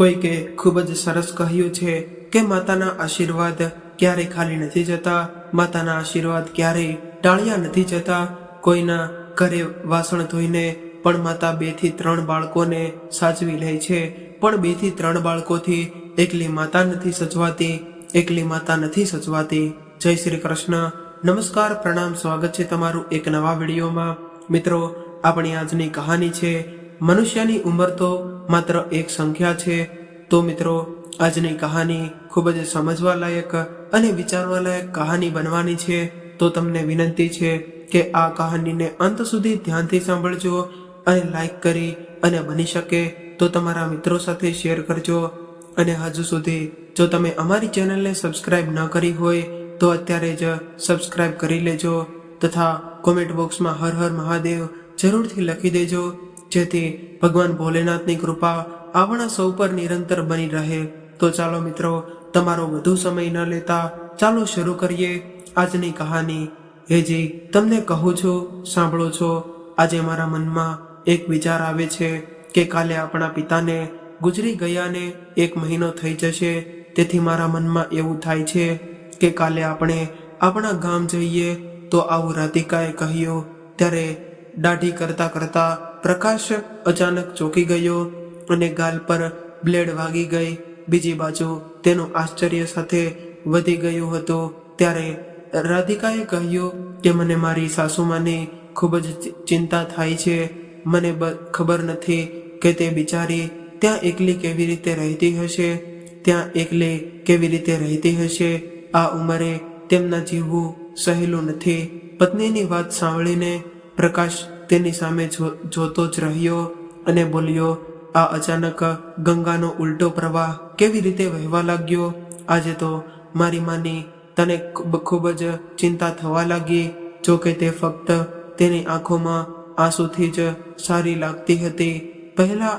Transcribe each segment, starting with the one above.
કોઈકે ખૂબ જ સરસ કહ્યું છે કે માતાના આશીર્વાદ ક્યારેય ખાલી નથી જતા, માતાના આશીર્વાદ ક્યારેય ટાળ્યા નથી જતા. કોઈના ઘરે વાસણ ધોઈને પણ માતા બેથી ત્રણ બાળકોને સાચવી લે છે. પણ બેથી ત્રણ બાળકોથી એકલી માતા નથી સચવાતી એકલી માતા નથી સચવાતી જય શ્રી કૃષ્ણ. નમસ્કાર, પ્રણામ, સ્વાગત છે તમારું એક નવા વિડીયોમાં. મિત્રો, આપણી આજની કહાની છે મનુષ્યની ઉંમર તો માત્ર એક સંખ્યા છે. તો મિત્રો, આજની કહાની ખૂબ જ સમજવા લાયક અને વિચારવા લાયક કહાની બનવાની છે. તો તમને વિનંતી છે કે આ કહાનીને અંત સુધી ધ્યાનથી સાંભળજો અને લાઈક કરી અને બની શકે તો તમારા મિત્રો સાથે શેર કરજો. અને હજુ સુધી જો તમે અમારી ચેનલને સબસ્ક્રાઇબ ન કરી હોય, તો અત્યારે જ સબસ્ક્રાઇબ કરી લેજો તથા કોમેન્ટ બોક્સમાં હર હર મહાદેવ જરૂરથી લખી દેજો. જેથી ભગવાન ભોલેનાથની કૃપા આપણા સૌ પર નિરંતર બની રહે. તો ચાલો મિત્રો, તમારો વધુ સમય ન લેતા ચાલો શરૂ કરીએ આજની કહાની. હેજી તમને કહું છું, સાંભળો છો, આજે મારા મનમાં એક વિચાર આવે છે કે કાલે આપણા પિતાને ગુજરી ગયાને એક મહિનો થઈ જશે. તેથી મારા મનમાં એવું થાય છે કે કાલે આપણે આપણા ગામ જઈએ. તો આવું રાધિકાએ કહ્યું, ત્યારે દાઢી કરતા કરતા પ્રકાશ અચાનક ચોકી ગયો અને ગાલ પર બ્લેડ વાગી ગઈ. બીજી બાજુ તેનું આશ્ચર્ય સાથે વધી ગયું હતું. ત્યારે રાધિકાએ કહ્યું કે મને મારી સાસુમાની ખૂબ જ ચિંતા થાય છે. મને ખબર નથી કે તે બિચારી ત્યાં એકલી કેવી રીતે રહેતી હશે, ત્યાં એકલી કેવી રીતે રહેતી હશે. આ ઉંમરે તેમના જીવવું સહેલું નથી. પત્નીની વાત સાંભળીને પ્રકાશ તેની સામે જોતો જ રહ્યો અને બોલ્યો, આ અચાનક ગંગાનો ઉલટો પ્રવાહ કેવી રીતે વહેવા લાગ્યો? આજે તો મારી માની તને ખૂબ જ ચિંતા થવા લાગી. જો કે તે ફક્ત તેની આંખોમાં આંસુથી જ સારી લાગતી હતી. પહેલા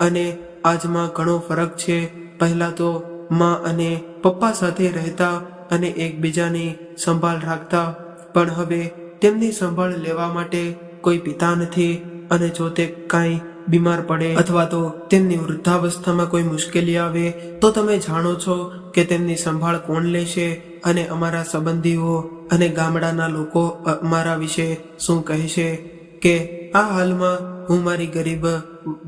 અને આજમાં ઘણો ફરક છે. પહેલા તો માં અને પપ્પા સાથે રહેતા અને એકબીજાની સંભાળ રાખતા, પણ હવે તેમની સંભાળ લેવા માટે કોઈ પિતા નથી અને જો તે કાંઈ બીમાર પડે અથવા તો તેમની વૃદ્ધાવસ્થામાં કોઈ મુશ્કેલી આવે, તો તમે જાણો છો કે તેમની સંભાળ કોણ લેશે અને અમારા સંબંધીઓ અને ગામડાના લોકો અમારા વિશે શું કહેશે કે, આ હાલમાં હું મારી ગરીબ,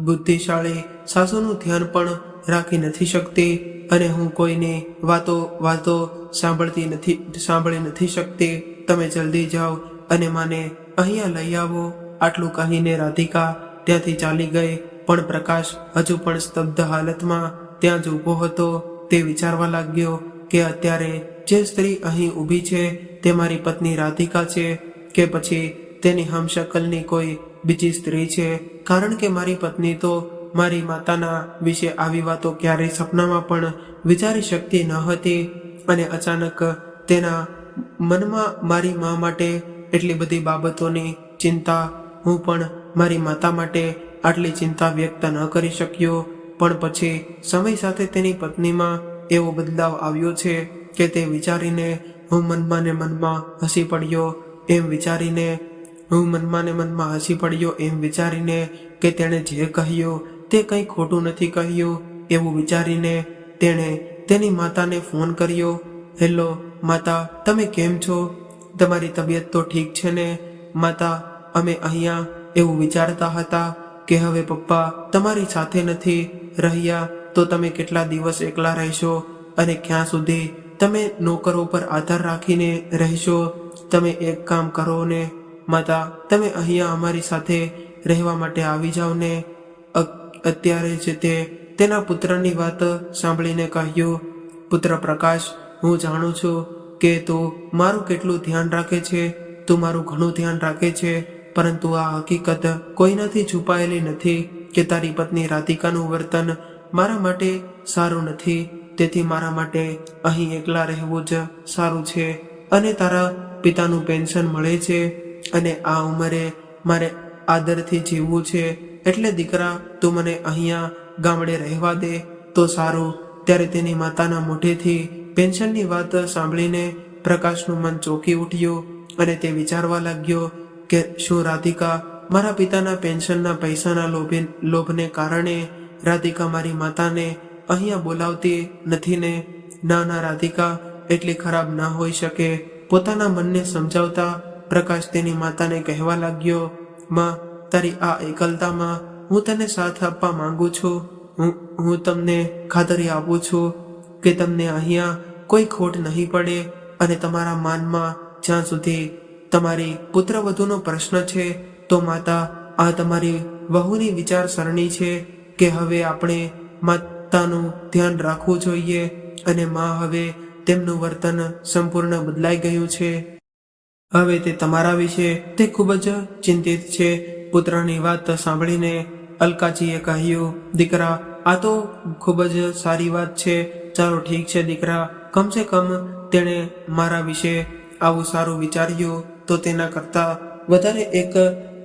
બુદ્ધિશાળી સાસુનું ધ્યાન પણ રાખી નથી શકતી અને હું કોઈની વાતો વાતો સાંભળતી નથી, સાંભળી નથી શકતી. તમે જલ્દી જાઓ અને માને અહીંયા લઈ આવો. આટલું કહીને રાધિકા ત્યાંથી ચાલી ગઈ. પણ પ્રકાશ હજુ પણ સ્તબ્ધ હાલતમાં ત્યાં જ ઊભો હતો. તે વિચારવા લાગ્યો કે અત્યારે જે સ્ત્રી અહીં ઊભી છે તે મારી પત્ની રાધિકા છે કે પછી તેની હમશકલની કોઈ બીજી સ્ત્રી છે. કારણ કે મારી પત્ની તો મારી માતાના વિશે આવી વાતો ક્યારેય સપનામાં પણ વિચારી શકતી ન હતી અને અચાનક તેના મનમાં મારી મા માટે એટલી બધી બાબતોની ચિંતા હું પણ મારી માતા માટે આટલી ચિંતા વ્યક્ત ન કરી શક્યો. પણ પછી સમય સાથે તેની પત્નીમાં એવો બદલાવ આવ્યો છે કે તે વિચારીને હું મનમાં ને મનમાં હસી પડ્યો, એમ વિચારીને હું મનમાં ને મનમાં હસી પડ્યો, એમ વિચારીને કે તેણે જે કહ્યું તે કંઈ ખોટું નથી કહ્યું, એવું વિચારીને તેણે તેની માતાને ફોન કર્યો, હેલો માતા, તમે કેમ છો? તમારી તબિયત તો ઠીક છે ને? માતા, અમે અહીંયા એવું વિચારતા હતા કે હવે પપ્પા તમારી સાથે નથી રહ્યા, તો તમે કેટલા દિવસ એકલા રહેશો અને ક્યાં સુધી તમે નોકરો પર આધાર રાખીને રહેશો? તમે એક કામ કરો ને? માતા, તમે અહીંયા અમારી સાથે રહેવા માટે આવી જાઓ ને? અત્યારે જ તે તેના પુત્રની વાત સાંભળીને કહ્યું, પુત્ર પ્રકાશ, હું જાણું છું કે તું મારું કેટલું ધ્યાન રાખે છે? તું મારું ઘણું ધ્યાન રાખે છે, પરંતુ આ હકીકત કોઈનાથી છુપાયેલી નથી કે તારી પત્ની રાધિકાનું વર્તન મારા માટે સારું નથી. તેથી મારા માટે અહીં એકલા રહેવું જ સારું છે અને તારા પિતાનું પેન્શન મળે છે અને આ ઉંમરે મારે આદરથી જીવવું છે. એટલે દીકરા, તું મને અહીંયા ગામડે રહેવા દે તો સારું. ત્યારે તેની માતાના મોઢેથી પેન્શનની વાત સાંભળીને પ્રકાશનું મન ચોંકી ઉઠ્યું અને તે વિચારવા લાગ્યો કે શું રાધિકા મારા પિતાના પેન્શનના પૈસાના લોભે લોભને કારણે રાધિકા મારી માતાને અહીંયા બોલાવતી નથી ને? ના ના, રાધિકા, એટલી ખરાબ ના હોઈ શકે. પોતાના મનને સમજાવતા પ્રકાશ તેની માતાને કહેવા લાગ્યો, માં, તારી આ એકલતામાં હું તને સાથ આપવા માંગુ છું. હું હું તમને ખાતરી આપું છું. કે તમને અહીંયા કોઈ ખોટ નહીં પડે અને તમારા માનમાં જ્યાં સુધી તમારી પુત્રવધુનો પ્રશ્ન છે, તો માતા, આ તમારી વહુની વિચારસરણી છે કે હવે આપણે માતાનું ધ્યાન રાખવું જોઈએ અને માં હવે તેમનું વર્તન સંપૂર્ણ બદલાઈ ગયું છે. હવે તે તમારા વિશે તે ખૂબ જ ચિંતિત છે. પુત્રની વાત સાંભળીને અલકાજીએ કહ્યું, દીકરા, આ તો ખૂબ જ સારી વાત છે. ચાલો ઠીક છે દીકરા, કમસે કમ તેણે મારા વિશે આવું સારું વિચાર્યું તો તેના કરતાં વધારે એક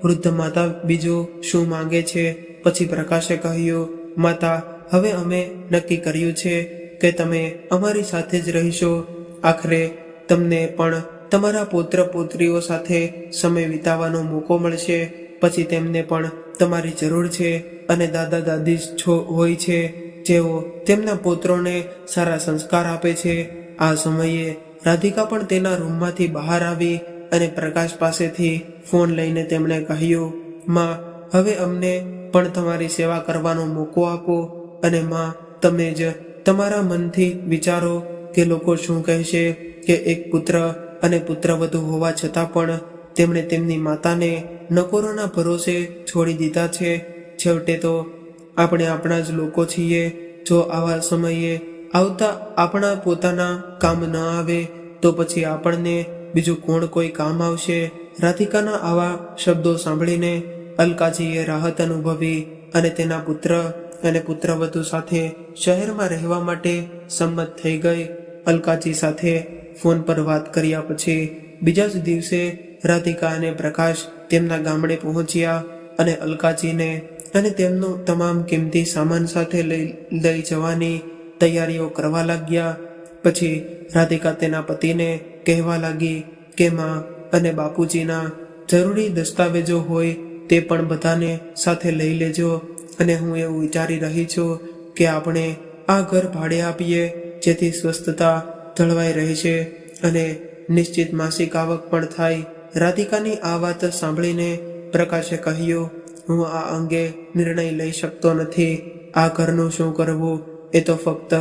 વૃદ્ધ માતા બીજું શું માંગે છે? પછી પ્રકાશે કહ્યું, માતા, હવે અમે નક્કી કર્યું છે કે તમે અમારી સાથે જ રહીશો. આખરે તમને પણ તમારા પુત્ર પુત્રીઓ સાથે સમય વિતાવવાનો મોકો મળશે. પછી તેમને પણ તમારી જરૂર છે અને દાદા દાદી છો, હોય છે. જેઓ તેમના પુત્રોને સારા સંસ્કાર આપે છે. આ સમયે રાધિકા પણ તેના રૂમમાંથી બહાર આવી અને પ્રકાશ પાસેથી ફોન લઈને તેમણે કહ્યું, માં, હવે અમને પણ તમારી સેવા કરવાનો મોકો આપો અને માં, તમે જ તમારા મનથી વિચારો કે લોકો શું કહેશે કે એક પુત્ર અને પુત્રવધુ હોવા છતાં પણ તેમણે તેમની માતાને નકોરોના ભરોસે છોડી દીધા છે. છેવટે તો આપણે આપણા જ લોકો છીએ. જો આવા સમયે આવતા આપણા પોતાના કામ ન આવે, તો પછી આપણને બીજું કોણ કોઈ કામ આવશે? રાધિકાના આવા શબ્દો સાંભળીને અલકાજીએ રાહત અનુભવી અને તેના પુત્ર અને પુત્રવધુ સાથે શહેરમાં રહેવા માટે સંમત થઈ ગઈ. અલકાજી સાથે ફોન પર વાત કર્યા પછી બીજા જ દિવસે રાધિકા અને પ્રકાશ તેમના ગામડે પહોંચ્યા અને અલકાજીને અને તેમનો તમામ કિંમતી સામાન સાથે લઈ લઈ જવાની તૈયારીઓ કરવા લાગ્યા. પછી રાધિકા તેના પતિને કહેવા લાગી કે, માં અને બાપુજીના જરૂરી દસ્તાવેજો હોય તે પણ બધાને સાથે લઈ લેજો અને હું એવું વિચારી રહી છું કે આપણે આ ઘર ભાડે આપીએ, જેથી સ્વસ્થતા જળવાઈ રહે છે અને નિશ્ચિત માસિક આવક પણ થાય. રાધિકાની આ વાત સાંભળીને પ્રકાશે કહ્યું હું આ અંગે નિર્ણય લઈ શકતો નથી. આ ઘરનું શું કરવું? એ તો ફક્ત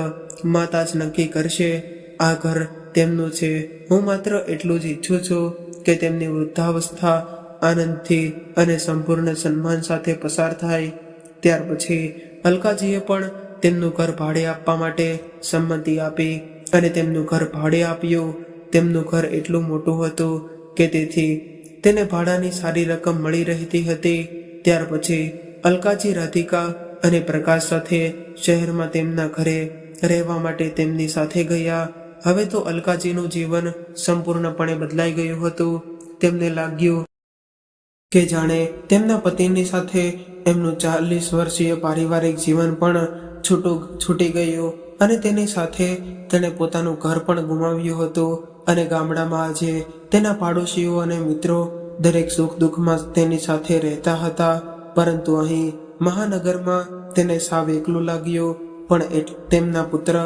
માતા જ નક્કી કરશે. આ ઘર તેમનું છે. હું માત્ર એટલું જ ઈચ્છું છું કે તેમની વૃદ્ધાવસ્થા આનંદથી અને સંપૂર્ણ સન્માન સાથે પસાર થાય. ત્યાર પછી અલકાજીએ પણ તેમનું ઘર ભાડે આપવા માટે સંમતિ આપી અને તેમનું ઘર ભાડે આપ્યું. તેમનું ઘર એટલું મોટું હતું કે તેથી તેને ભાડાની સારી રકમ મળી રહેતી હતી. ત્યાર પછી અલકાજી રાધિકા અને પ્રકાશ સાથે શહેરમાં તેમના ઘરે રહેવા માટે તેમની સાથે ગયા. હવે તો અલકાજીનું જીવન સંપૂર્ણપણે બદલાઈ ગયું હતું. તેમને લાગ્યું કે જાણે તેમના પતિની સાથે એમનું ચાલીસ વર્ષીય પારિવારિક જીવન પણ છૂટું છૂટી ગયું અને તેની સાથે તેણે પોતાનું ઘર પણ ગુમાવ્યું હતું અને ગામડામાં આજે તેના પાડોશીઓ અને મિત્રો દરેક સુખ દુઃખમાં તેની સાથે રહેતા હતા, પરંતુ અહીં મહાનગરમાં તેને સાવ એકલું લાગ્યું. પણ તેમના પુત્ર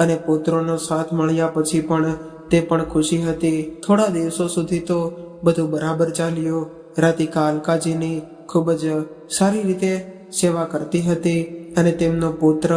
અને પુત્રોનો સાથ મળ્યા પછી પણ તે પણ ખુશી હતી. થોડા દિવસો સુધી તો બધું બરાબર ચાલ્યું. રાધિકા અલકાજીની ખૂબ જ સારી રીતે સેવા કરતી હતી અને તેમનો પુત્ર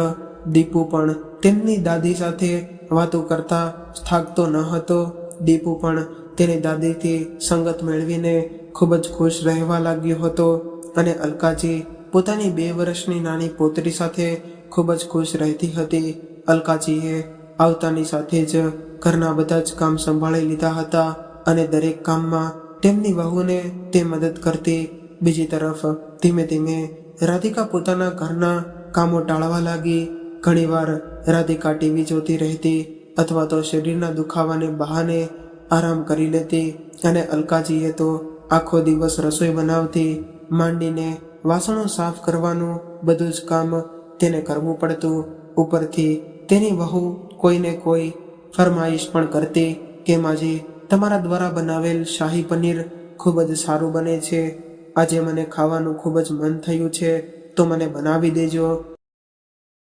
દીપુ પણ તેમની દાદી સાથે વાતો કરતા થાકતો ન હતો. દીપુ પણ તેની દાદીથી સંગત મેળવીને ખૂબ જ ખુશ રહેવા લાગ્યો હતો અને અલકાજી પોતાની બે વર્ષની નાની પોતરી સાથે ખૂબ જ ખુશ રહેતી હતી. અલકાજીએ આવતાની સાથે જ ઘરના બધા જ કામ સંભાળી લીધા હતા અને દરેક કામમાં તેમની વહુને તે મદદ કરતી. બીજી તરફ ધીમે ધીમે રાધિકા પોતાના ઘરના કામો ટાળવા લાગી. ઘણીવાર રાધિકા ટીવી જોતી રહેતી અથવા તો શરીરના દુખાવાને બહાને આરામ કરી લેતી અને અલકાજીએ તો આખો દિવસ રસોઈ બનાવતી, માંડીને વાસણો સાફ કરવાનું બધું જ કામ તેને કરવું પડતું. ઉપરથી તેની વહુ કોઈને કોઈ ફરમાઈશ પણ કરતી કે માજી, તમારા દ્વારા બનાવેલ શાહી પનીર ખૂબ જ સારું બને છે. આજે મને ખાવાનું ખૂબ જ મન થયું છે. તો મને બનાવી દેજો.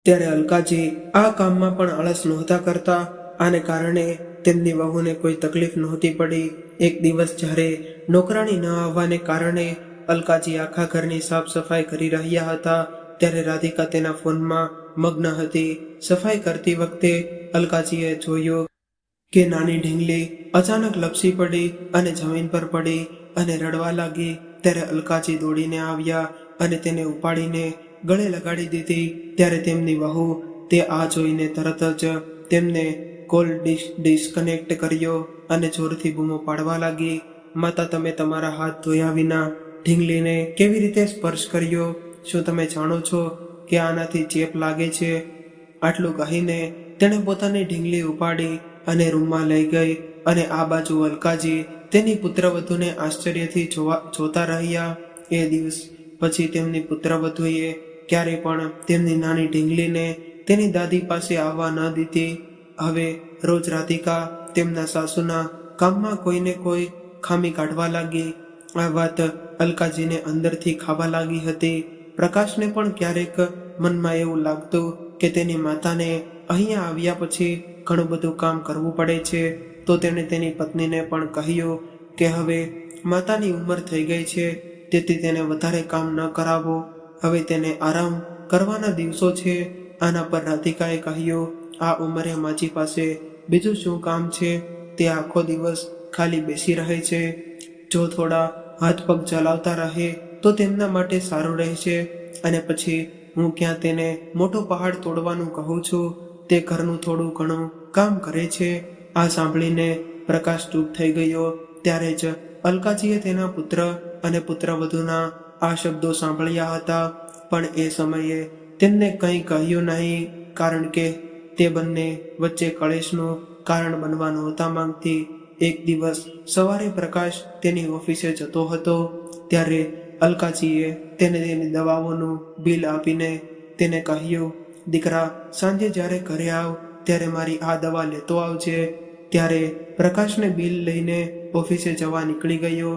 ત્યારે અલકાજી આ કામમાં પણ આળસ નહોતા કરતા. આને કારણે તેમની વહુને કોઈ તકલીફ નહોતી પડી. એક દિવસ જ્યારે નોકરાણી ન આવવાને કારણે અલકાજી આખા ઘરની સાફ સફાઈ કરી રહ્યા હતા, ત્યારે રાધિકા તેના ફોનમાં મગ્ન હતી. સફાઈ કરતી વખતે અલકાજીએ જોયું કે નાની ઢીંગલી અચાનક લપસી પડી અને જમીન પર પડી અને રડવા લાગી. ત્યારે અલકાજી દોડીને આવ્યા અને તેને ઉપાડીને ગળે લગાડી દીધી. ત્યારે તેમની વહુ તે આ જોઈને તરત જ તેમને કોલ ડિશ ડિસ્કનેક્ટ કર્યો અને જોરથી બૂમો પાડવા લાગી. માતા, તમે તમારા હાથ ધોયા વિના ઢીંગલીને કેવી રીતે સ્પર્શ કર્યો? શું તમે જાણો છો કે આનાથી ચેપ લાગે છે? આટલું કહીને તેણે પોતાની ઢીંગલી ઉપાડી અને રૂમમાં લઈ ગઈ અને આ બાજુ અલકાજી તેની પુત્રવધુને આશ્ચર્યથી જોવા, જોતા રહ્યા. એ દિવસ પછી તેમની પુત્રવધુએ ક્યારે પણ તેમની નાની ઢીંગલીને તેની દાદી પાસે આવવા ન દીધી. હવે રોજ રાધિકા તેમના સાસુના કામમાં કોઈને કોઈ ખામી કાઢવા લાગી. આ વાત અલકાજીને અંદરથી ખાવા લાગી હતી. પ્રકાશને પણ ક્યારેક મનમાં એવું લાગતું કે તેની માતાને અહીંયા આવ્યા પછી ઘણું બધું કામ કરવું પડે છે. તો તેણે તેની પત્નીને પણ કહ્યું કે હવે માતાની ઉંમર થઈ ગઈ છે, તેથી તેને વધારે કામ ન કરાવો. હવે તેને આરામ કરવાના દિવસો છે. આના પર રાધિકાએ કહ્યું, આ ઉંમરે માજી પાસે બીજું શું કામ છે? તે આખો દિવસ ખાલી બેસી રહે છે. જો થોડા હાથ પગ ચલાવતા રહે, તો તેમના માટે સારું રહેશે. અને પછી હું ક્યાં તેને મોટો પહાડ તોડવાનું કહું છું? તે ઘરનું થોડું ઘણું કામ કરે છે. આ સાંભળીને પ્રકાશ ચૂપ થઈ ગયો. ત્યારે જ અલકાજીએ તેના પુત્ર અને પુત્રવધુના આ શબ્દો સાંભળ્યા હતા. પણ એ સમયે તેમને કંઈ કહ્યું નહીં, કારણ કે તે બંને વચ્ચે કળેશનું કારણ બનવા નહોતા માંગતી. એક દિવસ સવારે પ્રકાશ તેની ઓફિસે જતો હતો, ત્યારે અલકાજીએ તેને તેની દવાઓનું બિલ આપીને તેને કહ્યું, દીકરા, સાંજે જ્યારે ઘરે આવ, ત્યારે મારી આ દવા લેતો આવજે. ત્યારે પ્રકાશને બિલ લઈને ઓફિસે જવા નીકળી ગયો.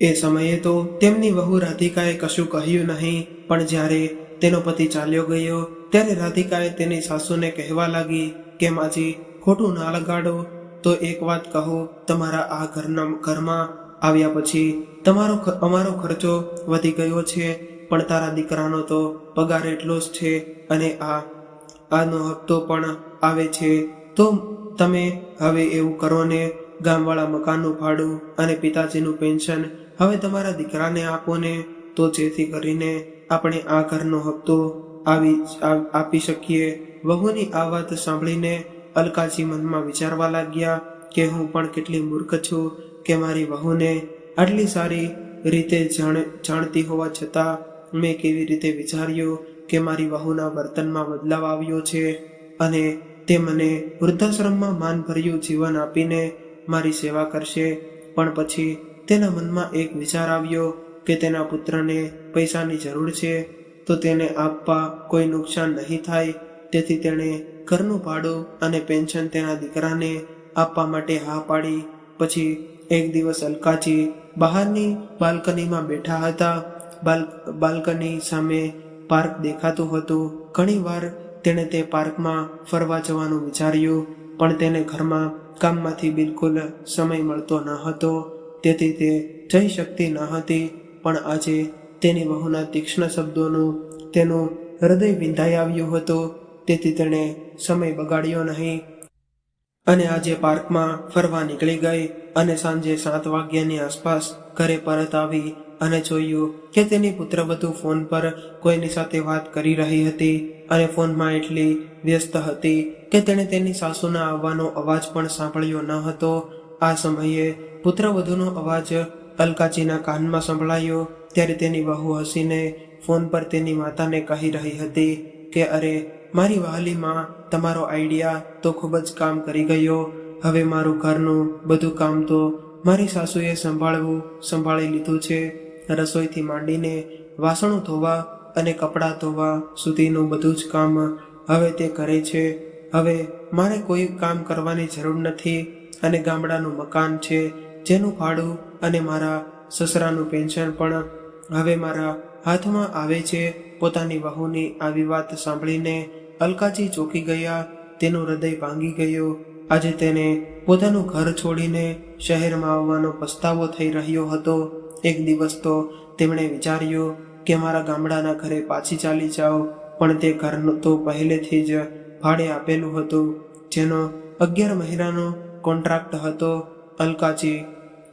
એ સમયે તો તેમની વહુ રાધિકાએ કશું કહ્યું નહીં, પણ જ્યારે તેનો પતિ ચાલ્યો ગયો. ત્યારે રાધિકાએ તેની સાસુને કહેવા લાગી કે, માજી, ખોટું ના લગાડો. તો એક વાત કહો, તમારા આ ઘરના ઘરમાં આવ્યા પછી તમારો અમારો ખર્ચો વધી ગયો છે, પણ તારા દીકરાનો તો પગાર એટલો જ છે અને આ, આનો હપ્તો પણ આવે છે. તો તમે હવે એવું કરો ને, ગામવાળા મકાનનું ભાડું અને પિતાજીનું પેન્શન હવે તમારા દીકરાને આપો ને. તો જેથી કરીને આપણે આ ઘરનો હપ્તો આવી આપી શકીએ. વહુની આ વાત સાંભળીને અલકાજી મનમાં વિચારવા લાગ્યા કે હું પણ કેટલી મૂર્ખ છું કે મારી વહુને આટલી સારી રીતે જાણ જાણતી હોવા છતાં મેં કેવી રીતે વિચાર્યું કે મારી વહુના વર્તનમાં બદલાવ આવ્યો છે અને તે મને વૃદ્ધાશ્રમમાં માનભર્યું જીવન આપીને મારી સેવા કરશે. પણ પછી તેના મનમાં એક વિચાર આવ્યો કે તેના પુત્રને પૈસાની જરૂર છે, તો તેને આપવા કોઈ નુકસાન નહીં થાય. તેથી તેણે ઘરનું ભાડું અને પેન્શન તેના દીકરાને આપવા માટે હા પાડી. પછી એક દિવસ અલકાજી બહારની બાલ્કનીમાં બેઠા હતા. બાલ, બાલ્કની સામે પાર્ક દેખાતું હતું. ઘણીવાર તેણે તે પાર્કમાં ફરવા જવાનું વિચાર્યું, પણ તેને ઘરમાં કામમાંથી બિલકુલ સમય મળતો ન હતો. તેથી તે જઈ શકતી ન હતી. પણ આજે તેની વહુના તીક્ષ્ણ શબ્દોનું તેનું હૃદય વિંધાઈ આવ્યું હતું. તેથી તેણે સમય બગાડ્યો નહીં. અને આજે પાર્કમાં ફરવા નીકળી ગઈ અને સાંજે સાત વાગ્યાની આસપાસ ઘરે પરત આવી અને જોયું કે તેની પુત્રવધુ ફોન પર કોઈની સાથે વાત કરી રહી હતી અને ફોનમાં એટલી વ્યસ્ત હતી કે તેણે તેની સાસુના આવવાનો અવાજ પણ સાંભળ્યો ન હતો. આ સમયે પુત્રવધુનો અવાજ અલકાજીના કાનમાં સંભળાયો, ત્યારે તેની વહુ હસીને ફોન પર તેની માતાને કહી રહી હતી કે, અરે, મારી વહાલીમાં તમારો આઈડિયા તો ખૂબ જ કામ કરી ગયો. હવે મારું ઘરનું બધું કામ તો મારી સાસુએ સંભાળવું, સંભાળી લીધું છે. રસોઈથી માંડીને વાસણો ધોવા અને કપડાં ધોવા સુધીનું બધું જ કામ હવે તે કરે છે. હવે મારે કોઈ કામ કરવાની જરૂર નથી અને ગામડાનું મકાન છે. જેનું ભાડું અને મારા સસરાનું પેન્શન પણ હવે મારા હાથમાં આવે છે. પોતાની વહુની આવી વાત સાંભળીને અલકાજી ચોકી ગયા. તેનું હૃદય ભાંગી ગયું. આજે તેને પોતાનું ઘર છોડીને શહેરમાં આવવાનો પસ્તાવો થઈ રહ્યો હતો. એક દિવસ તો તેમણે વિચાર્યું કે મારા ગામડાના ઘરે પાછી ચાલી જાઓ, પણ તે ઘરનું તો પહેલેથી જ ભાડે આપેલું હતું. જેનો અગિયાર મહિનાનો કોન્ટ્રાક્ટ હતો. અલકાજી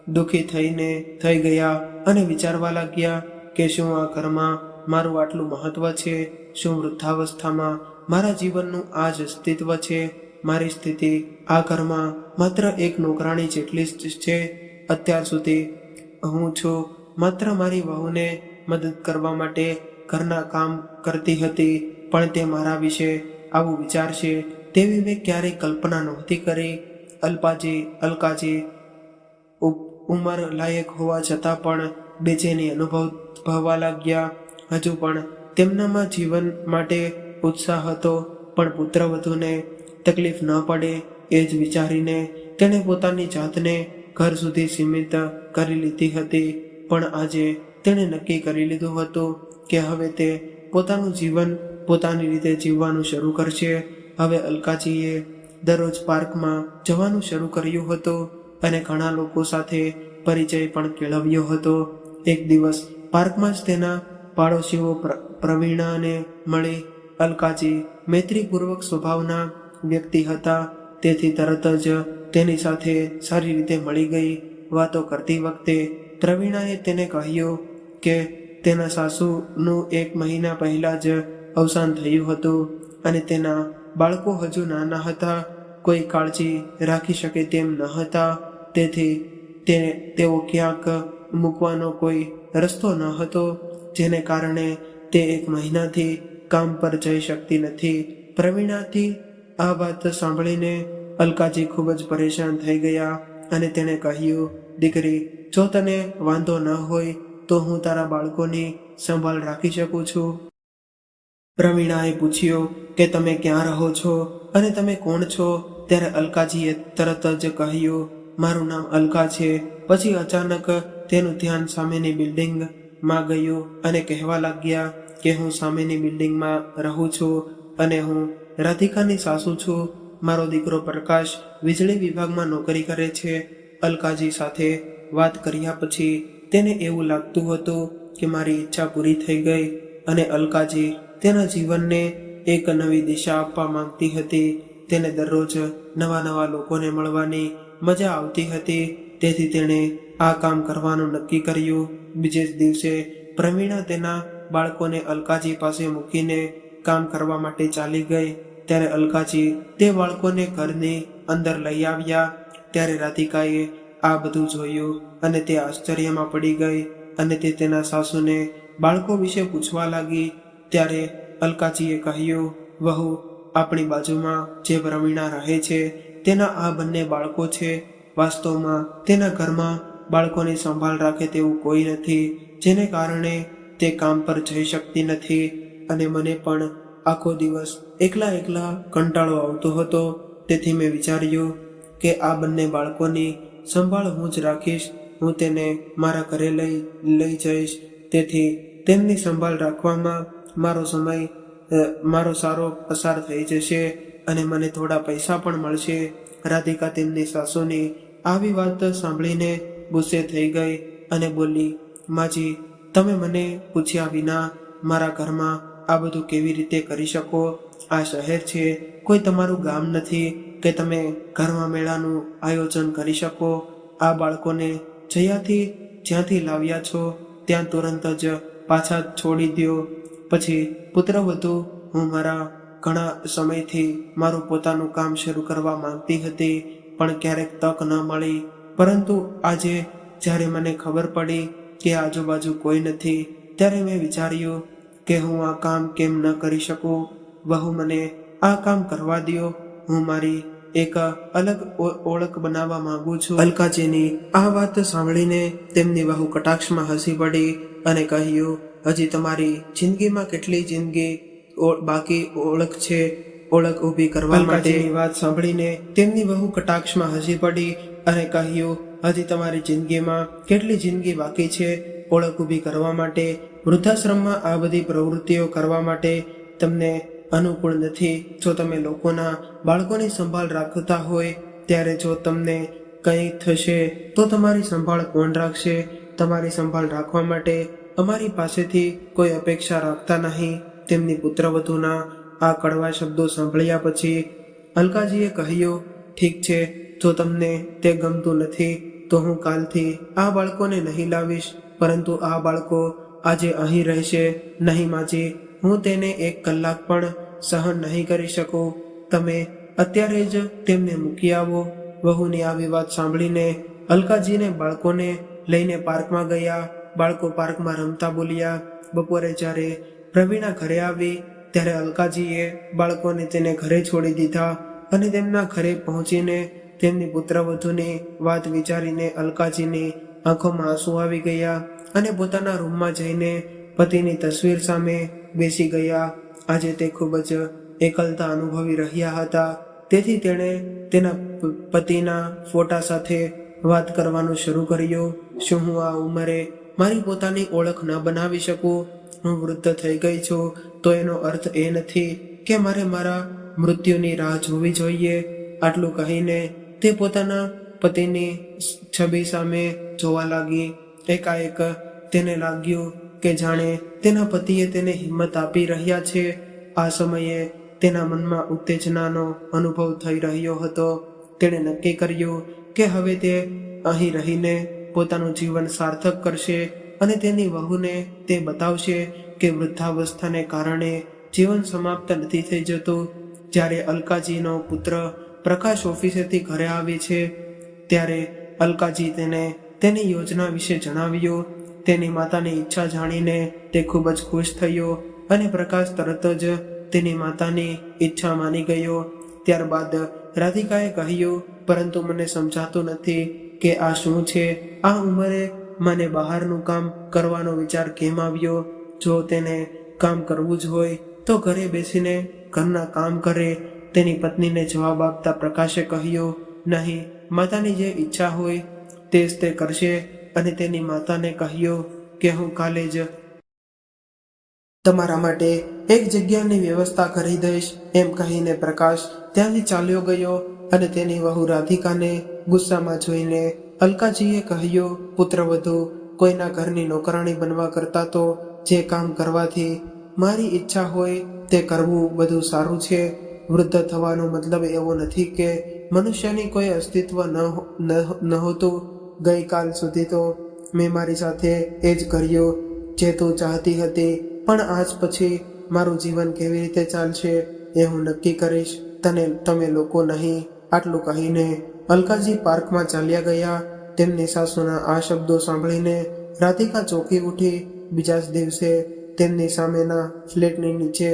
દુઃખી થઈને થઈ ગયા અને વિચારવા લાગ્યા કે શું આ ઘરમાં મારું આટલું મહત્વ છે? શું વૃદ્ધાવસ્થામાં મારા જીવનનું આ જ અસ્તિત્વ છે? મારી સ્થિતિ આ ઘરમાં માત્ર એક નોકરાણી જેટલી જ છે. અત્યાર સુધી હું છું માત્ર મારી વહુને મદદ કરવા માટે ઘરના કામ કરતી હતી, પણ તે મારા વિશે આવું વિચારશે તેવી મેં ક્યારેય કલ્પના નહોતી કરી. અલ્પાજી, અલકાજી, ઉપ- ઉંમર લાયક હોવા છતાં પણ બેચેની અનુભવ ભાવવા લાગ્યા. હજુ પણ તેમનામાં જીવન માટે ઉત્સાહ હતો, પણ પુત્રવધૂને તકલીફ ન પડે એ જ વિચારીને તેણે પોતાની જાતને ઘર સુધી સીમિત કરી લીધી હતી. પણ આજે તેણે નક્કી કરી લીધું હતું કે હવે તે પોતાનું જીવન પોતાની રીતે જીવવાનું શરૂ કરશે. હવે અલકાજીએ દરરોજ પાર્કમાં જવાનું શરૂ કર્યું હતું. અને ઘણા લોકો સાથે પરિચય પણ કેળવ્યો હતો. એક દિવસ પાર્કમાં જ તેના પાડોશીઓ પ્ર- પ્રવીણાને મળી અલકાજી મૈત્રીપૂર્વક સ્વભાવના વ્યક્તિ હતા. તેથી તરત જ તેની સાથે સારી રીતે મળી ગઈ વાતો કરતી વખતે પ્રવીણાએ તેને કહ્યું કે તેના સાસુનું એક મહિના પહેલાં જ અવસાન થયું હતું અને તેના બાળકો હજુ નાના હતા. કોઈ કાળજી રાખી શકે તેમ ન હતા. તેથી તે તેઓ ક્યાંક મૂકવાનો કોઈ રસ્તો ન હતો, જેને કારણે તે એક મહિનાથી કામ પર જઈ શકતી નથી. પ્રવીણાથી આ વાત સાંભળીને અલકાજી ખૂબ જ પરેશાન થઈ ગયા અને તેણે કહ્યું, દીકરી, જો તને વાંધો ન હોય, તો હું તારા બાળકોની સંભાળ રાખી શકું છું. પ્રવીણાએ પૂછ્યું કે તમે ક્યાં રહો છો અને તમે કોણ છો? ત્યારે અલકાજીએ તરત જ કહ્યું મારું નામ અલકા છે. પછી અચાનક તેનું ધ્યાન સામેની બિલ્ડિંગમાં ગયું અને કહેવા લાગ્યા કે હું સામેની બિલ્ડિંગમાં રહું છું અને હું રાધિકાની સાસુ છું. મારો દીકરો પ્રકાશ વીજળી વિભાગમાં નોકરી કરે છે. અલકાજી સાથે વાત કર્યા પછી તેને એવું લાગતું હતું કે મારી ઈચ્છા પૂરી થઈ ગઈ અને અલકાજી તેના જીવનને એક નવી દિશા આપવા માંગતી હતી. તેને દરરોજ નવા નવા લોકોને મળવાની મજા આવતી હતી. તેથી તેણે આ કામ કરવાનું નક્કી કર્યું. બીજે જ દિવસે પ્રવીણા તેના બાળકોને અલકાજી પાસે મૂકીને કામ કરવા માટે ચાલી ગઈ. ત્યારે અલકાજી તે બાળકોને ઘરની અંદર લઈ આવ્યા. ત્યારે રાધિકાએ આ બધું જોયું અને તે આશ્ચર્યમાં પડી ગઈ અને તે તેના સાસુને બાળકો વિશે પૂછવા લાગી. ત્યારે અલકાજીએ કહ્યું, વહુ, આપણી બાજુમાં જે પ્રવીણા રહે છે તેના આ બંને બાળકો છે. વાસ્તવમાં તેના ઘરમાં બાળકોની સંભાળ રાખે તેવું કોઈ નથી, જેને કારણે તે કામ પર જઈ શકતી નથી. અને મને પણ આખો દિવસ એકલા એકલા કંટાળો આવતો હતો. તેથી મેં વિચાર્યું કે આ બંને બાળકોની સંભાળ હું જ રાખીશ. હું તેને મારા ઘરે લઈ લઈ જઈશ. તેથી તેમની સંભાળ રાખવામાં મારો સમય મારો સારો પસાર થઈ જશે. અને મને થોડા પૈસા પણ મળશે. રાધિકા તેમની સાસુની આવી વાત સાંભળીને ગુસ્સે થઈ ગઈ અને બોલી, માજી, તમે મને પૂછ્યા વિના મારા ઘરમાં આ બધું કેવી રીતે કરી શકો? આ શહેર છે, કોઈ તમારું ગામ નથી કે તમે ઘરમાં મેળાનું આયોજન કરી શકો. આ બાળકોને જયાથી જ્યાંથી લાવ્યા છો, ત્યાં તુરંત જ પાછા છોડી દો પછી પુત્રવધુ હું મારા ઘણા સમયથી મારું પોતાનું કામ શરૂ કરવા માંગતી હતી, પણ ક્યારેક તક ન મળી. પરંતુ આજે જ્યારે મને ખબર પડી કે આજુબાજુ કોઈ નથી, ત્યારે મેં વિચાર્યું કે હું આ કામ કેમ ન કરી શકું? વહુ મને, આ કામ કરવા દ્યો. હું મારી એક અલગ ઓળખ બનાવવા માંગુ છું. અલકાજીની આ વાત સાંભળીને તેમની વહુ કટાક્ષમાં હસી પડી અને કહ્યું, હજી તમારી જિંદગીમાં કેટલી જિંદગી બાકી ઓળખ છે ઓળખ ઊભી કરવા માટેની વાત સાંભળીને તેમની બહુ કટાક્ષમાં હસી પડી અને કહ્યું હજી તમારી જિંદગીમાં કેટલી જિંદગી બાકી છે ઓળખ ઊભી કરવા માટે? વૃદ્ધાશ્રમમાં આ બધી પ્રવૃત્તિઓ કરવા માટે તમને અનુકૂળ નથી? જો તમે લોકોના બાળકોની સંભાળ રાખતા હોય ત્યારે જો તમને કંઈ થશે તો તમારી સંભાળ કોણ રાખશે? તમારી સંભાળ રાખવા માટે અમારી પાસેથી કોઈ અપેક્ષા રાખતા નહીં. તેમની પુત્રવધુના આ કડવા શબ્દો સાંભળ્યા પછી અલકાજીએ કહ્યું, ઠીક છે, જો તમને તે ગમતું નથી, તો હું કાલથી આ બાળકોને નહીં લાવીશ, પરંતુ આ બાળકો આજે અહીં રહેશે. નહીં માજી, હું તેને એક કલાક પણ સહન નહીં કરી શકું. તમે અત્યારે જ તેમને મૂકી આવો. વહુની આવી વાત સાંભળીને અલકાજીને બાળકોને લઈને પાર્કમાં ગયા. બાળકો પાર્કમાં રમતા બોલ્યા, બપોરે જ્યારે પ્રવીણા ઘરે આવી. ત્યારે અલકાજીએ બાળકોને તેને ઘરે છોડી દીધા અને તેમના ઘરે પહોંચીને તેમની પુત્રવધુની વાત વિચારીને અલકાજીની આંખોમાં આંસુ આવી ગયા અને પોતાના રૂમમાં જઈને પતિની તસવીર સામે બેસી ગયા. આજે તે ખૂબ જ એકલતા અનુભવી રહ્યા હતા. તેથી તેણે તેના પતિના ફોટા સાથે વાત કરવાનું શરૂ કર્યું. શું હું આ ઉંમરે મારી પોતાની ઓળખ ન બનાવી શકું? હું વૃદ્ધ થઈ ગઈ છું, તો એનો અર્થ એ નથી કે મારે મારા મૃત્યુની રાહ જોવી જોઈએ. આટલું કહીને તે પોતાના પતિની છબી સામે જોવા લાગી. એકાએક તેને લાગ્યું કે જાણે તેના પતિએ તેને હિંમત આપી રહ્યા છે. આ સમયે તેના મનમાં ઉત્તેજનાનો અનુભવ થઈ રહ્યો હતો. તેણે નક્કી કર્યું કે હવે તે અહીં રહીને પોતાનું જીવન સાર્થક કરશે. અને તેની વહુને તે બતાવશે કે વૃદ્ધાવસ્થાને કારણે જીવન સમાપ્ત નથી થઈ જતું. જ્યારે અલકાજીનો પુત્ર પ્રકાશ ઓફિસેથી ઘરે આવે છે, ત્યારે અલકાજી તેને તેની યોજના વિશે જણાવ્યું. તેની માતાની ઈચ્છા જાણીને તે ખૂબ જ ખુશ થયો અને પ્રકાશ તરત જ તેની માતાની ઈચ્છા માની ગયો. ત્યારબાદ રાધિકાએ કહ્યું, પરંતુ મને સમજાતું નથી કે આ શું છે? આ ઉંમરે મને બહારનું કામ કરવાનો વિચાર કેમ આવ્યો? જો તેને કામ કરવું જ હોય, તો ઘરે બેસીને ઘરના કામ કરે. તેની પત્નીને જવાબ આપતા પ્રકાશે કહ્યું, નહીં, માતાની જે ઈચ્છા હોય તે જ તે કરશે. અને તેની માતાને કહ્યું કે, હું કાલે જ તમારા માટે એક જગ્યાની વ્યવસ્થા કરી દઈશ. એમ કહીને પ્રકાશ ત્યાંથી ચાલ્યો ગયો અને તેની વહુ રાધિકાને ગુસ્સામાં જોઈને અલકાજીએ કહ્યું પુત્રવધુ કોઈના ઘરની નોકરાણી બનવા કરતા તો જે કામ કરવાથી મારી ઈચ્છા હોય તે કરવું બધું સારું છે. વૃદ્ધ થવાનો મતલબ એવો નથી કે મનુષ્યની કોઈ અસ્તિત્વ ન નહોતું ગઈકાલ સુધી તો મેં મારી સાથે એ જ કર્યું, જે તું ચાહતી હતી. પણ આજ પછી મારું જીવન કેવી રીતે ચાલશે એ હું નક્કી કરીશ. તને, તમે લોકો નહીં. આટલું કહીને અલકાજી પાર્કમાં ચાલ્યા ગયા. તેમની સાસુના આ શબ્દો સાંભળીને રાધિકા ચોકી ઉઠી. બીજા જ દિવસે તેમની સામેના ફ્લેટની નીચે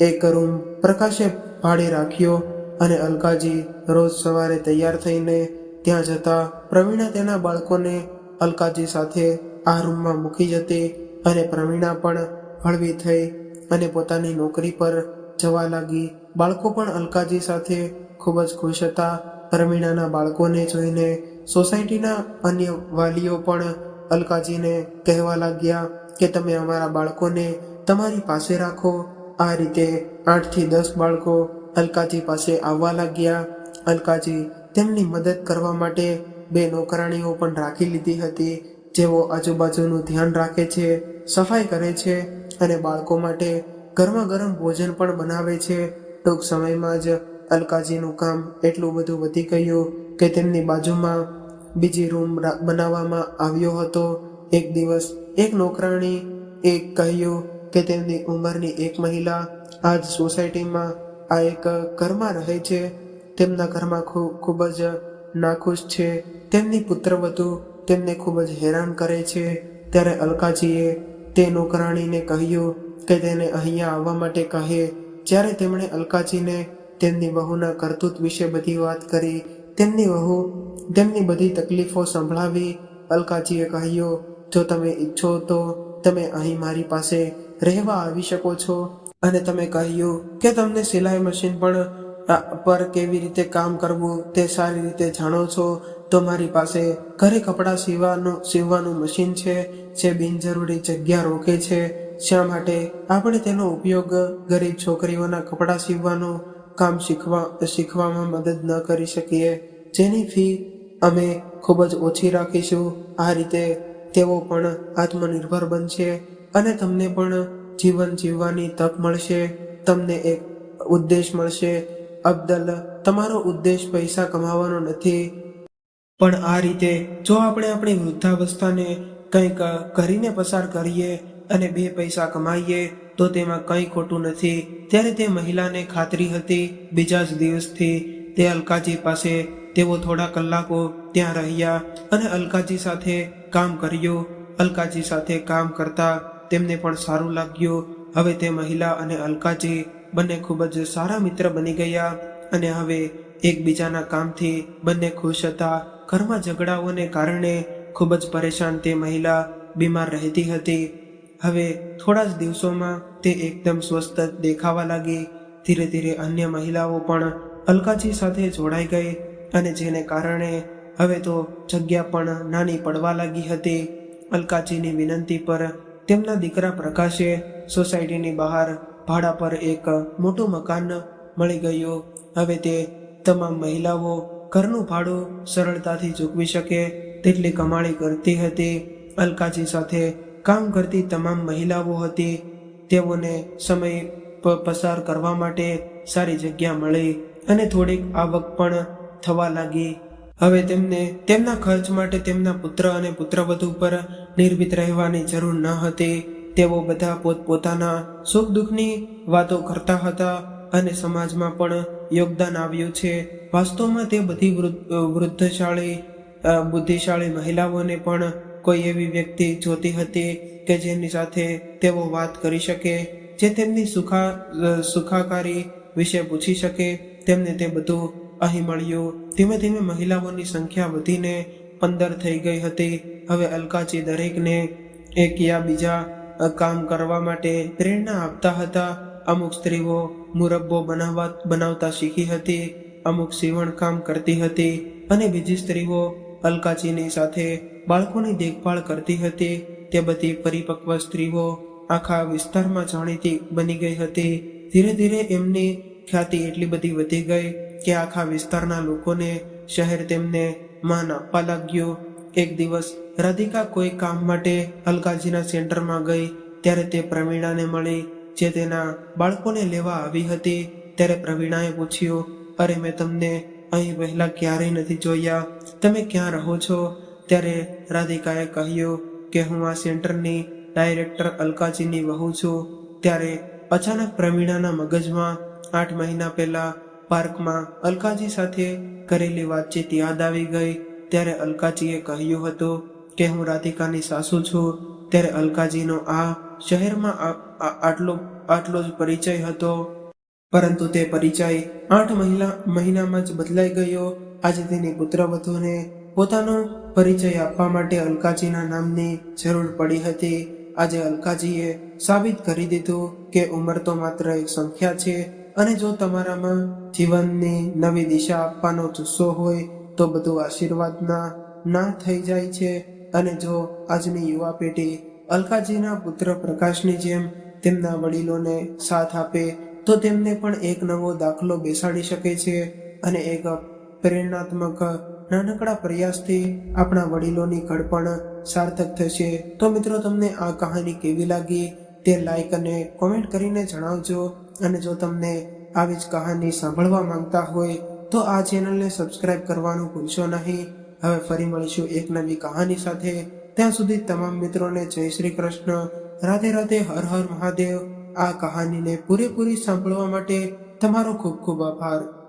એક રૂમ પ્રકાશે ભાડે રાખ્યો અને અલકાજી રોજ સવારે તૈયાર થઈને ત્યાં જતા પ્રવીણા તેના બાળકોને અલકાજી સાથે આ રૂમમાં મૂકી જતી અને પ્રવીણા પણ હળવી થઈ અને પોતાની નોકરી પર જવા લાગી. બાળકો પણ અલકાજી સાથે ખૂબ જ ખુશ હતા. પ્રવીણાના બાળકોને જોઈને સોસાયટીના અન્ય વાલીઓ પણ અલકાજીને કહેવા લાગ્યા કે તમે અમારા બાળકોને તમારી પાસે રાખો. આ રીતે આઠથી દસ બાળકો અલકાજી પાસે આવવા લાગ્યા. અલકાજી તેમની મદદ કરવા માટે બે નોકરાણીઓ પણ રાખી લીધી હતી, જેઓ આજુબાજુનું ધ્યાન રાખે છે, સફાઈ કરે છે અને બાળકો માટે ગરમા ગરમ ભોજન પણ બનાવે છે. ટૂંક સમયમાં જ અલકાજીનું કામ એટલું બધું વધી ગયું કે તેમની બાજુમાં બીજી રૂમ બનાવવામાં આવ્યો હતો. એક દિવસ એક નોકરાણી એ કહ્યું કે તેમની ઉંમરની એક મહિલા આજ સોસાયટીમાં આ એક ઘરમાં રહે છે. તેમના ઘરમાં ખૂબ જ નાખુશ છે. તેમની પુત્રવધુ તેમને ખૂબ જ હેરાન કરે છે. ત્યારે અલકાજીએ તે નોકરાણીને કહ્યું કે તેને અહીંયા આવવા માટે કહે. જ્યારે તેમણે અલકાજીને તેમની વહુના કરતૂત વિશે બધી વાત કરી, તેમની વહુ તેમની બધી તકલીફો સંભળાવી, અલકાજીએ કહ્યું, જો તમે ઈચ્છો તો તમે અહીં મારી પાસે રહેવા આવી શકો છો. અને તમે કહ્યું કે તમને સિલાઈ મશીન પણ પર કેવી રીતે કામ કરવું તે સારી રીતે જાણો છો. તો મારી પાસે ઘરે કપડાં સીવવાનું સીવવાનું મશીન છે, જે બિનજરૂરી જગ્યા રોકે છે. શા માટે આપણે તેનો ઉપયોગ ગરીબ છોકરીઓના કપડાં સીવવાનું કામ શીખવા શીખવામાં મદદ ન કરી શકીએ. જેની ફી અમે ખૂબ જ ઓછી રાખીશું. આ રીતે તેઓ પણ આત્મનિર્ભર બનશે અને તમને પણ જીવન જીવવાની તક મળશે. તમને એક ઉદ્દેશ મળશે. અબ્દલ, તમારો ઉદ્દેશ પૈસા કમાવાનો નથી. પણ આ રીતે જો આપણે આપણી વૃદ્ધાવસ્થાને કંઈક કરીને પસાર કરીએ અને બે પૈસા કમાઈએ તો તેમાં કંઈ ખોટું નથી. ત્યારે તે મહિલાને ખાતરી હતી. બીજા જ દિવસથી તે અલકાજી પાસે તેઓ થોડા કલાકો ત્યાં રહ્યા અને અલકાજી સાથે કામ કર્યું. અલકાજી સાથે કામ કરતા તેમને પણ સારું લાગ્યું. હવે તે મહિલા અને અલકાજી બંને ખૂબ જ સારા મિત્ર બની ગયા અને હવે એકબીજાના કામથી બંને ખુશ હતા. ઘરમાં ઝઘડાઓને કારણે ખૂબ જ પરેશાન તે મહિલા બીમાર રહેતી હતી. હવે થોડા જ દિવસોમાં તે એકદમ સ્વસ્થ દેખાવા લાગી. ધીરે ધીરે અન્ય મહિલાઓ પણ અલકાજી સાથે જોડાઈ ગઈ અને જેને કારણે હવે તો જગ્યા પણ નાની પડવા લાગી હતી. અલકાજીની વિનંતી પર તેમના દીકરા પ્રકાશે સોસાયટીની બહાર ભાડા પર એક મોટું મકાન મળી ગયું. હવે તે તમામ મહિલાઓ ઘરનું ભાડું સરળતાથી ચૂકવી શકે તેટલી કમાણી કરતી હતી. અલકાજી સાથે કામ કરતી તમામ મહિલાઓ હતી. તેઓને સમય પસાર કરવા માટે સારી જગ્યા મળી અને થોડીક આવક પણ થવા લાગી. હવે તેમને તેમના ખર્ચ માટે તેમના પુત્ર અને પુત્રવધુ પર નિર્ભીત રહેવાની જરૂર ન હતી. તેઓ બધા પોતપોતાના સુખ દુઃખની વાતો કરતા હતા અને સમાજમાં પણ યોગદાન આવ્યું છે. વાસ્તવમાં તે બધી વૃદ્ધશાળી બુદ્ધિશાળી મહિલાઓને પણ કોઈ એવી વ્યક્તિ જોતી હતી કે જેની સાથે તેઓ વાત કરી શકે, જે તેમની સુખા સુખાકારી વિશે પૂછી શકે, તેમને તે બધું અહીં મળ્યું. ધીમે ધીમે મહિલાઓની સંખ્યા વધીને પંદર થઈ ગઈ હતી. હવે અલકાજી દરેકને એક યા બીજા કામ કરવા માટે પ્રેરણા આપતા હતા. અમુક સ્ત્રીઓ મુરબ્બો બનાવવા, બનાવતા શીખી હતી, અમુક સીવણ કામ કરતી હતી અને બીજી સ્ત્રીઓ અલકાજીની સાથે બાળકોની દેખભાળ કરતી હતી. તે બધી પરિપક્વ સ્ત્રીઓ આખા વિસ્તારમાં જાણીતી બની ગઈ હતી. ધીરે ધીરે એમની ખ્યાતિ એટલી બધી વધી ગઈ કે આખા વિસ્તારના લોકોને શહેર તેમને માન આપવા લાગ્યું. એક દિવસ રાધિકા કોઈ કામ માટે અલકાજીના સેન્ટરમાં ગઈ. ત્યારે તે પ્રવીણાને મળી. જે તેના બાળકોને લેવા આવી હતી. ત્યારે પ્રવીણાએ પૂછ્યું, અરે, મેં તમને અહીં પહેલા ક્યારેય નથી જોયા. તમે ક્યાં રહો છો? ત્યારે રાધિકાએ કહ્યું કે હું આ સેન્ટરની ડાયરેક્ટર અલકાજીની વહુ છું. ત્યારે અચાનક પ્રવીણાના મગજમાં આઠ મહિના પહેલા પાર્કમાં અલકાજી સાથે કરેલી વાતચીત યાદ આવી ગઈ. ત્યારે અલકાજીએ કહ્યું હતું કે હું રાધિકાની સાસુ છું. ત્યારે અલકાજીનો આ શહેરમાં આટલો આટલો જ પરિચય હતો. પરંતુ તે પરિચય આઠ મહિના મહિનામાં જ બદલાઈ ગયો. આજે તેની પુત્રવધુને પોતાનો પરિચય આપવા માટે અલકાજીના નામની જરૂર પડી હતી. આજે અલકાજીએ સાબિત કરી દીધું કે ઉંમર તો માત્ર એક સંખ્યા છે અને જો તમારામાં જીવનની નવી દિશા આપવાનો જુસ્સો હોય તો બધું આશીર્વાદના ના થઈ જાય છે. અને જો આજની યુવા પેઢી અલકાજીના પુત્ર પ્રકાશની જેમ તેમના વડીલોને સાથ આપે, તો તેમને પણ એક નવો દાખલો બેસાડી શકે છે અને એક પ્રેરણાત્મક નાનકડા પ્રયાસથી આપણા વડીલોની ઘડપણ સાર્થક થશે. તો મિત્રો, તમને આ કહાની કેવી લાગી? તે લાઈક અને કોમેન્ટ કરીને જણાવજો. અને જો તમને આવી જ કહાની સાંભળવા માંગતા હોય, તો આ ચેનલને સબસ્ક્રાઇબ કરવાનું ભૂલશો નહીં. હવે ફરી મળીશું એક નવી કહાની સાથે. ત્યાં સુધી તમામ મિત્રોને જય શ્રી કૃષ્ણ. રાધે રાધે, હર હર મહાદેવ. આ કહાનીને પૂરેપૂરી સાંભળવા માટે તમારો ખૂબ ખૂબ આભાર.